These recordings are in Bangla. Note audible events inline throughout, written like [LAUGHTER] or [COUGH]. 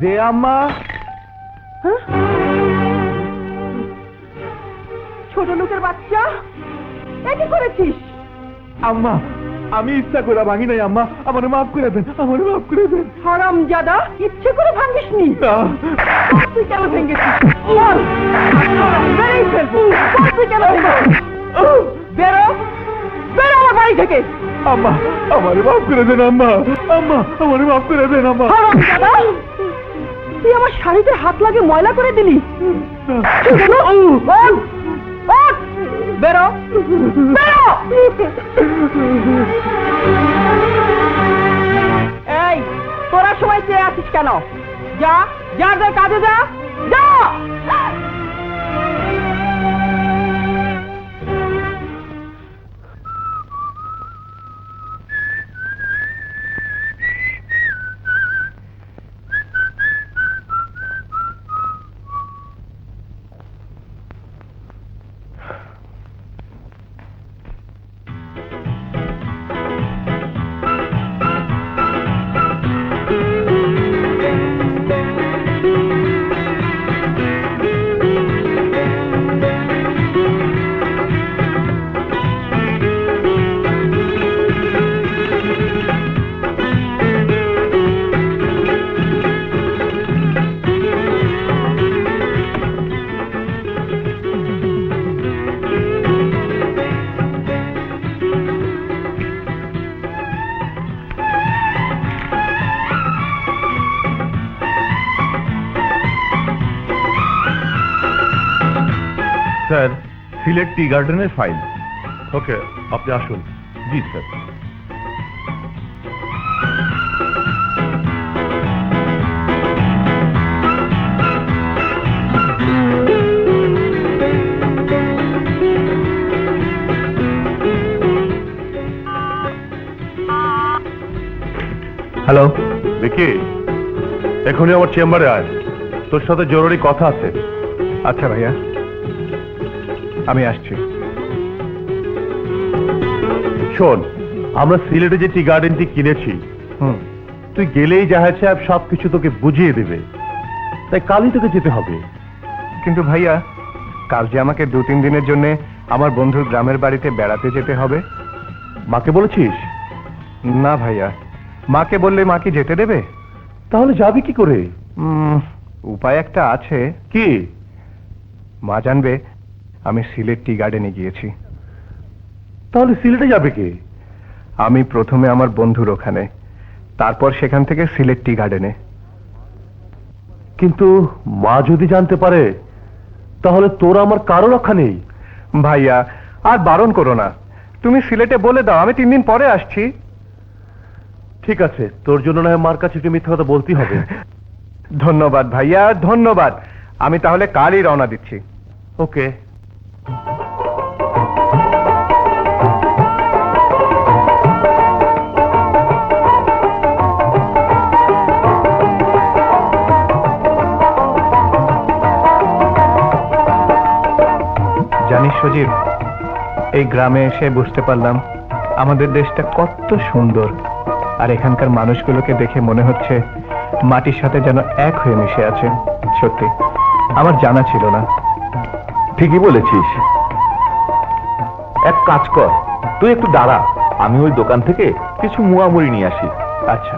যে আম্মা? হ্যাঁ? ছোট লোকের বাচ্চা? কি করেছিস? আম্মা আমি ইচ্ছা করে ভাঙি নাই আম্মা। আমার মাফ করে দেন আমার মাফ করে দেন। হারাম জাদা ইচ্ছে করে ভাঙিসনি? না। তুই কেন ভেঙেছিস? ফেলব তুই কেন বেরো। বেরো আমার বাড়ি থেকে। আম্মা আমার মাফ করে দেন আম্মা। আম্মা আমার মাফ করে দেন আম্মা। হারাম জাদা। তুই আমার শাড়িতে হাত লাগে ময়লা করে দিলি? বেরো! এই, তোরা সময় চেয়ে আছিস কেন? যা যার কাজে যা! যা! স্যার সিলেট টি গার্ডেনের ফাইল। ওকে আপনি আসুন। জি স্যার। হ্যালো দেখি এখনই আমার চেম্বারে আয়। তোর সাথে জরুরি কথা আছে। আচ্ছা ভাইয়া। আমি আসছি। শোন, আমরা সিলেটে যে টি গার্ডেনটি কিনেছি তুই গেলেই জাহাজ সাহেব সবকিছু তোকে বুঝিয়ে দেবে। তাই কালই তোকে যেতে হবে। কিন্তু ভাইয়া, কাল যে আমাকে দু তিন দিনের জন্য আমার বন্ধুর গ্রামের বাড়িতে বেড়াতে যেতে হবে, মাকে বলেছিস? না ভাইয়া, মাকে বললে মা কি যেতে দেবে? তাহলে যাবি কি করে? উপায় একটা আছে। কি? মা জানবে আমি সিলেট টি গার্ডেনে গিয়েছি। তাহলে সিলেটে যাবে কে? আমি প্রথমে আমার বন্ধুর ওখানে তারপর সেখান থেকে সিলেট টি গার্ডেনে। কিন্তু মা যদি জানতে পারে তাহলে তোর আমার কারও রক্ষা নেই। ভাইয়া আর বারণ করো না। তুমি সিলেটে বলে দাও আমি তিন দিন পরে আসছি। ঠিক আছে তোর জন্য নয় মার কাছে একটু মিথ্যা কথা বলতেই হবে। [LAUGHS] ধন্যবাদ ভাইয়া ধন্যবাদ। আমি তাহলে কালই রওনা দিচ্ছি। ওকে। জানিস সজীব এই গ্রামে এসে বুঝতে পারলাম আমাদের দেশটা কত সুন্দর আর এখানকার মানুষগুলোকে দেখে মনে হচ্ছে মাটির সাথে যেন এক হয়ে মিশে আছে সত্যি আমার জানা ছিল না ঠিকই বলেছিস এক কাজ কর তুই একটু দাঁড়া আমি ওই দোকান থেকে কিছু মুড়ামুড়ি নিয়ে আসি আচ্ছা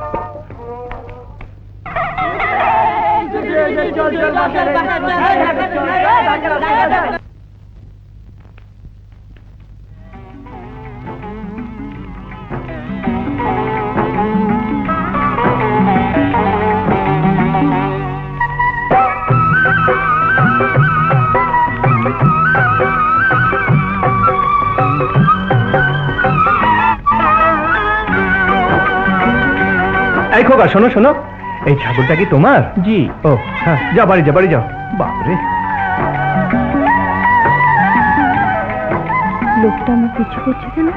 খোকা শোনো শোনো। এই ছাগলটা কি তোমার? জি। ও হ্যাঁ যা বাড়ি যা বাড়ি যাও। বাপরে। লোকটা আমার পিছু করছে কেন?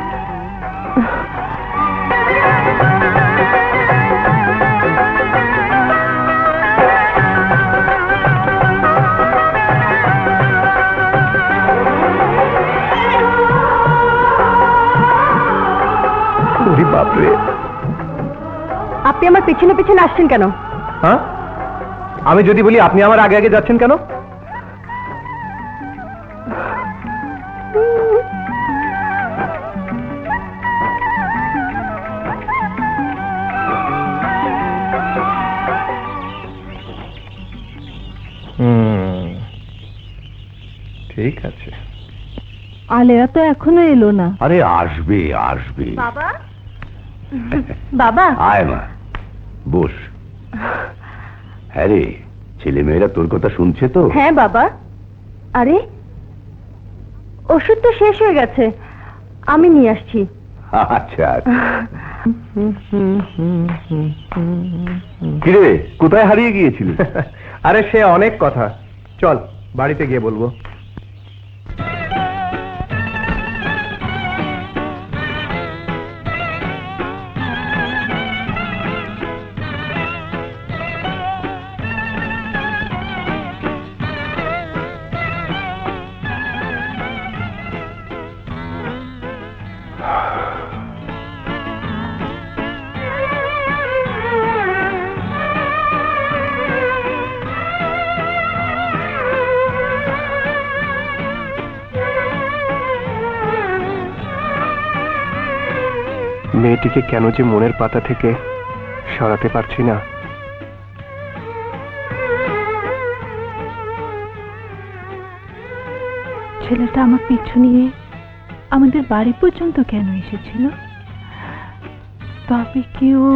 আপনি আমার পেছনে পেছনে আসছেন কেন? হ্যাঁ? আমি যদি বলি আপনি আমার আগে আগে যাচ্ছেন কেন? হুম। ঠিক আছে। আলেরা তো এখনও এলো না। আরে আসবে আসবে। বাবা? বাবা। আয় মা বস। হ্যাঁ রে ছেলে মেয়েরা তোর কথা শুনছে তো? হ্যাঁ বাবা। আরে ওষুধ তো শেষ হয়ে গেছে। আমি নিয়ে আসছি। আচ্ছা আচ্ছা। কিরে কোথায় হারিয়ে গিয়েছিলি? আরে সে অনেক কথা। চল বাড়িতে গিয়ে বলব। মেয়েটিকে কেন যে মনের পাতা থেকে সরাতে পারছি না? ছেলেটা আমার পিছু নিয়ে আমাদের বাড়ি পর্যন্ত কেন এসেছিল? তবে কি ও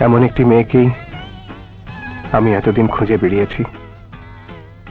এমন একটি মেয়েকেই আমি এতদিন খুঁজে বেরিয়েছি।